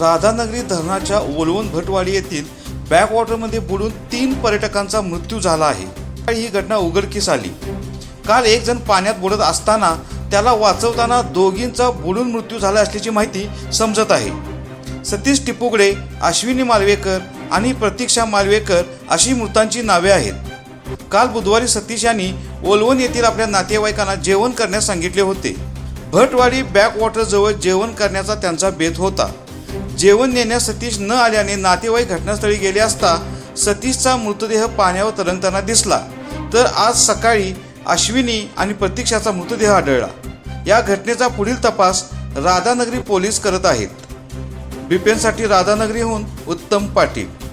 राधानगरी धरणाच्या ओलवण भटवाडी येथील बॅकवॉटरमध्ये बुडून तीन पर्यटकांचा मृत्यू झाला आहे. ही घटना उघडकीस आली. काल एक जण पाण्यात बुडत असताना त्याला वाचवताना दोघींचा बुडून मृत्यू झाला असल्याची माहिती समजत आहे. सतीश टिपुगडे अश्विनी मालवेकर आणि प्रतीक्षा मालवेकर अशी मृतांची नावे आहेत. काल बुधवारी सतीश यांनी ओलवण येथील आपल्या नातेवाईकांना जेवण करण्यास सांगितले होते. भटवाडी बॅकवॉटरजवळ जेवण करण्याचा त्यांचा बेत होता. जेवण नेण्यास सतीश न आल्याने नातेवाईक घटनास्थळी गेले असता सतीशचा मृतदेह पाण्यावर तरंगताना दिसला. तर आज सकाळी अश्विनी आणि प्रतीक्षाचा मृतदेह आढळला. या घटनेचा पुढील तपास राधानगरी पोलीस करत आहेत. बिपेनसाठी राधानगरीहून उत्तम पाटील.